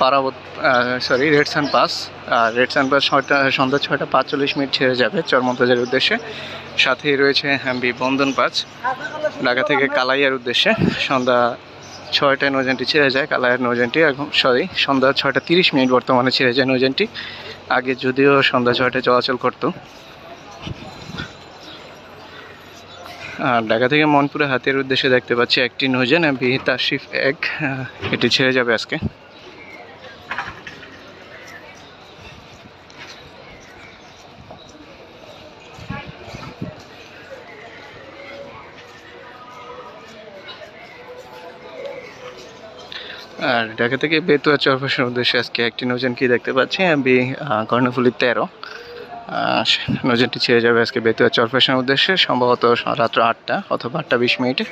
Parabat sorry red sun pass red sun pass ছয়টা, সন্ধ্যা ছয়টা পাঁচচল্লিশ মিনিট ছেড়ে যাবে চরমন্তাজের উদ্দেশ্যে। সাথেই রয়েছে হ্যাম্বি বন্ধন পাঁচ ঢাকা থেকে কালাইয়ার উদ্দেশ্যে। সন্ধ্যা ছয়টায় নৌজানটি ছেড়ে যায়, কালাইয়ার নৌজানটি এখন সরি সন্ধ্যা ছয়টা তিরিশ মিনিট বর্তমানে ছেড়ে যায় নৌজানটি আগে যদিও সন্ধ্যা ছয়টায় চলাচল করতো। আর ঢাকা থেকে মনপুরে হাতের উদ্দেশ্যে দেখতে পাচ্ছি একটি নৌজান বি তাশিফ এক এটি ছেড়ে যাবে আজকে। আর ঢাকা থেকে বেতুয়া চরফাসের উদ্দেশ্যে আজকে একটি নৌজান কি দেখতে পাচ্ছি? আমি কর্ণফুলি তেরো। নজনটি ছেড়ে যাবে আজকে বেতুয়া চরফাসের উদ্দেশ্যে, সম্ভবত রাত্র আটটা অথবা আটটা বিশ মিনিটে।